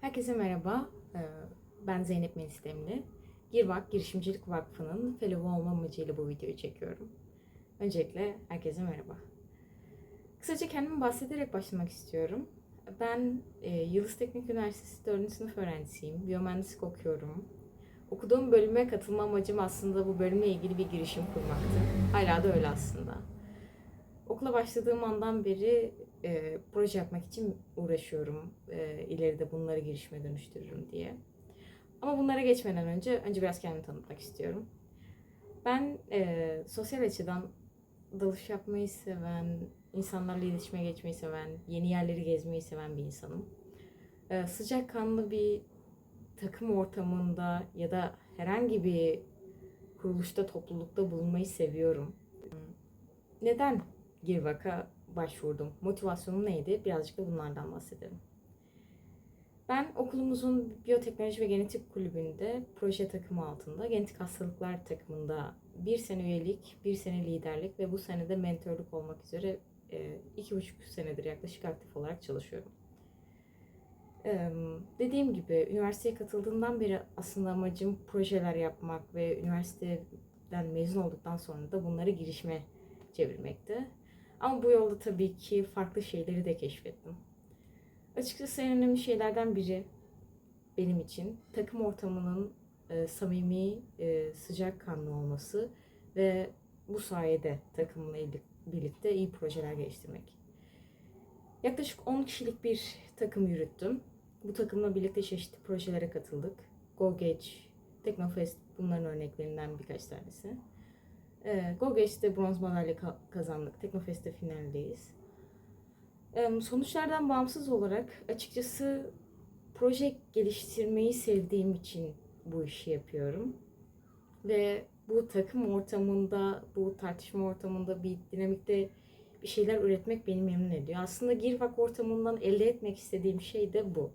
Herkese merhaba. Ee, Ben Zeynep Melis Demli. Girvak Girişimcilik Vakfı'nın fellow olma amacıyla bu videoyu çekiyorum. Öncelikle herkese merhaba. Kısaca kendimi bahsederek başlamak istiyorum. Ben e, Yıldız Teknik Üniversitesi 4. sınıf öğrencisiyim. Biyomühendislik okuyorum. Okuduğum bölüme katılma amacım aslında bu bölümle ilgili bir girişim kurmaktı. Hala da öyle aslında. Okula başladığım andan beri e, proje yapmak için uğraşıyorum. E, ileride bunları girişime dönüştürürüm diye. Ama bunlara geçmeden önce önce biraz kendimi tanıtmak istiyorum. Ben e, sosyal açıdan dalış yapmayı seven, insanlarla iletişime geçmeyi seven, yeni yerleri gezmeyi seven bir insanım. E, sıcakkanlı bir takım ortamında ya da herhangi bir kuruluşta, toplulukta bulunmayı seviyorum. Neden Girvak'a başvurdum? Motivasyonum neydi? Birazcık da bunlardan bahsedelim. Ben okulumuzun biyoteknoloji ve genetik kulübünde proje takımı altında genetik hastalıklar takımında bir sene üyelik, bir sene liderlik ve bu sene de mentorluk olmak üzere e, iki buçuk senedir yaklaşık aktif olarak çalışıyorum. Dediğim gibi üniversiteye katıldığımdan beri aslında amacım projeler yapmak ve üniversiteden mezun olduktan sonra da bunları girişime çevirmekti. Ama bu yolda tabii ki farklı şeyleri de keşfettim. Açıkçası en önemli şeylerden biri benim için takım ortamının e, samimi, e, sıcakkanlı olması ve bu sayede takımla birlikte iyi projeler geliştirmek. Yaklaşık 10 kişilik bir takım yürüttüm. Bu takımla birlikte çeşitli projelere katıldık. GoGage, Teknofest bunların örneklerinden birkaç tanesi. GoGage'de bronz madalya ka- kazandık. Teknofest'te finaldeyiz. Ee, sonuçlardan bağımsız olarak açıkçası proje geliştirmeyi sevdiğim için bu işi yapıyorum. Ve bu takım ortamında, bu tartışma ortamında bir dinamikte bir şeyler üretmek beni memnun ediyor. Aslında Girvak ortamından elde etmek istediğim şey de bu.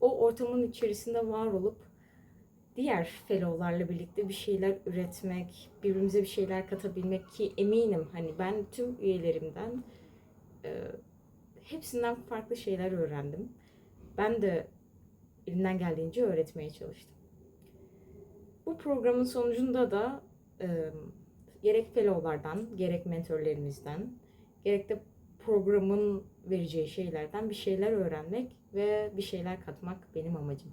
O ortamın içerisinde var olup diğer fellow'larla birlikte bir şeyler üretmek, birbirimize bir şeyler katabilmek ki eminim hani ben tüm üyelerimden e, hepsinden farklı şeyler öğrendim. Ben de elimden geldiğince öğretmeye çalıştım. Bu programın sonucunda da e, gerek fellow'lardan, gerek mentorlarımızdan, gerek de programın vereceği şeylerden bir şeyler öğrenmek ve bir şeyler katmak benim amacım.